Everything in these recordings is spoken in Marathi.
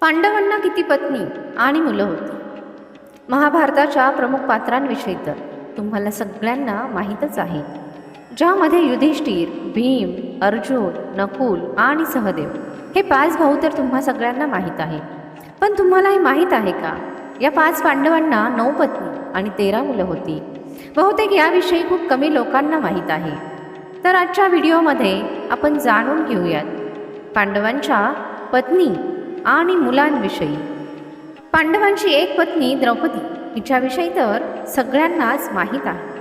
पांडवांना किती पत्नी आणि मुलं होती? महाभारताच्या प्रमुख पात्रांविषयी तर तुम्हाला सगळ्यांना माहीतच आहे. ज्यामध्ये युधिष्ठिर भीम अर्जुन नकुल आणि सहदेव हे पाच भाऊ तर तुम्हा सगळ्यांना माहीत आहे. पण तुम्हाला हे माहीत आहे का? या पाच पांडवांना नऊ पत्नी आणि तेरा मुलं होती. बहुतेक याविषयी खूप कमी लोकांना माहीत आहे. तर आजच्या व्हिडिओमध्ये आपण जाणून घेऊयात पांडवांच्या पत्नी आणि मुलांविषयी. पांडवांची एक पत्नी द्रौपदी. हिच्याविषयी तर सगळ्यांनाच माहीत आहे.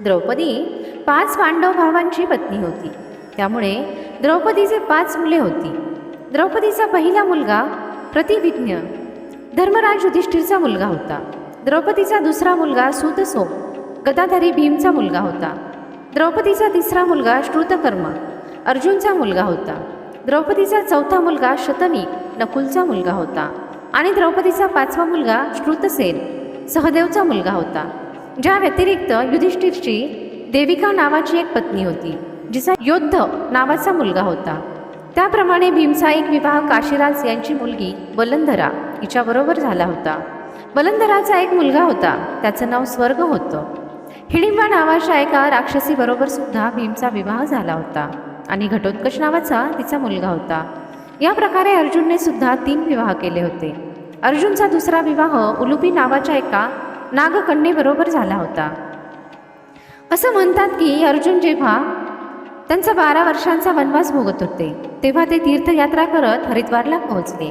द्रौपदी पाच पांडव भावांची पत्नी होती. त्यामुळे द्रौपदीचे पाच मुले होती. द्रौपदीचा पहिला मुलगा प्रतिविज्ञ धर्मराज युधिष्ठिरचा मुलगा होता. द्रौपदीचा दुसरा मुलगा सुतसो. गदाधारी भीमचा मुलगा होता. द्रौपदीचा तिसरा मुलगा श्रुतकर्म. अर्जुनचा मुलगा होता. द्रौपदीचा चौथा मुलगा शतनी नकुलचा मुलगा होता. आणि द्रौपदीचा पाचवा मुलगा श्रुतसेन सहदेवचा मुलगा होता. ज्या व्यतिरिक्त युधिष्ठिरची देविका नावाची एक पत्नी होती जिचा योद्ध नावाचा मुलगा होता. त्याप्रमाणे भीमचा एक विवाह काशीराज यांची मुलगी वलंधरा हिच्याबरोबर झाला होता. वलंधराचा एक मुलगा होता त्याचं नाव स्वर्ग होतं. हिडिंबा नावाच्या एका राक्षसीबरोबर सुद्धा भीमचा विवाह झाला होता. आणि घटोत्कच नावाचा तिचा मुलगा होता. या प्रकारे अर्जुनने सुद्धा तीन विवाह केले होते. अर्जुनचा दुसरा विवाह उलुपी नावाच्या एका नागकन्येबरोबर झाला होता. असं म्हणतात की अर्जुन जेव्हा त्यांचा बारा वर्षांचा वनवास भोगत होते तेव्हा ते तीर्थयात्रा करत हरिद्वारला पोहोचले.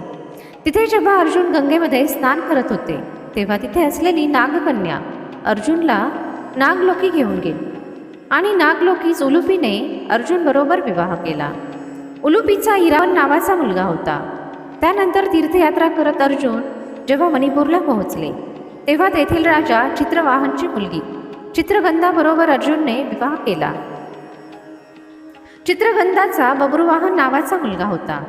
तिथे जेव्हा अर्जुन गंगेमध्ये स्नान करत होते तेव्हा तिथे असलेली नागकन्या अर्जुनला नागलोकी घेऊन गेली. आणि नागलोकीच उलुपीने अर्जुनबरोबर विवाह केला. उलुपीचा इरावन नावाचा मुलगा होता. त्यानंतर तीर्थयात्रा करत अर्जुन जेव्हा मणिपूरला पोहोचले तेव्हा तेथील राजा चित्रवाहनची मुलगी चित्रगंधाबरोबर अर्जुनने विवाह केला. चित्रगंधाचा बब्रुवाहन नावाचा मुलगा होता.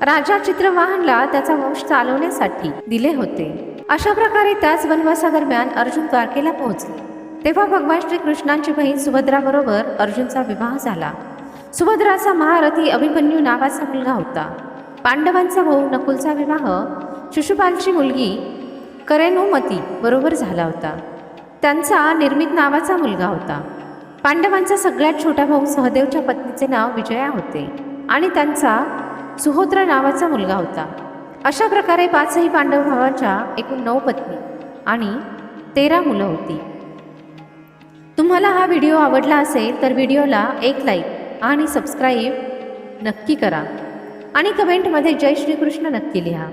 राजा चित्रवाहनला त्याचा वंश चालवण्यासाठी दिले होते. अशा प्रकारे त्याच वनवासादरम्यान अर्जुन द्वारकेला पोहोचले. तेव्हा भगवान श्रीकृष्णांची बहीण सुभद्राबरोबर अर्जुनचा विवाह झाला. सुभद्राचा महारथी अभिमन्यू नावाचा मुलगा होता. पांडवांचा भाऊ नकुलचा विवाह शिशुपालची मुलगी करेनुमती बरोबर झाला होता. त्यांचा निर्मित नावाचा मुलगा होता. पांडवांचा सगळ्यात छोटा भाऊ सहदेवच्या पत्नीचे नाव विजया होते आणि त्यांचा सुहोत्र नावाचा मुलगा होता. अशा प्रकारे पाचही पांडव भावाच्या एकूण नऊ पत्नी आणि तेरा मुलं होती. तुम्हाला हा व्हिडिओ आवडला असेल तर व्हिडिओला एक लाईक आणि सबस्क्राईब नक्की करा. आणि कमेंटमध्ये जय श्रीकृष्ण नक्की लिहा.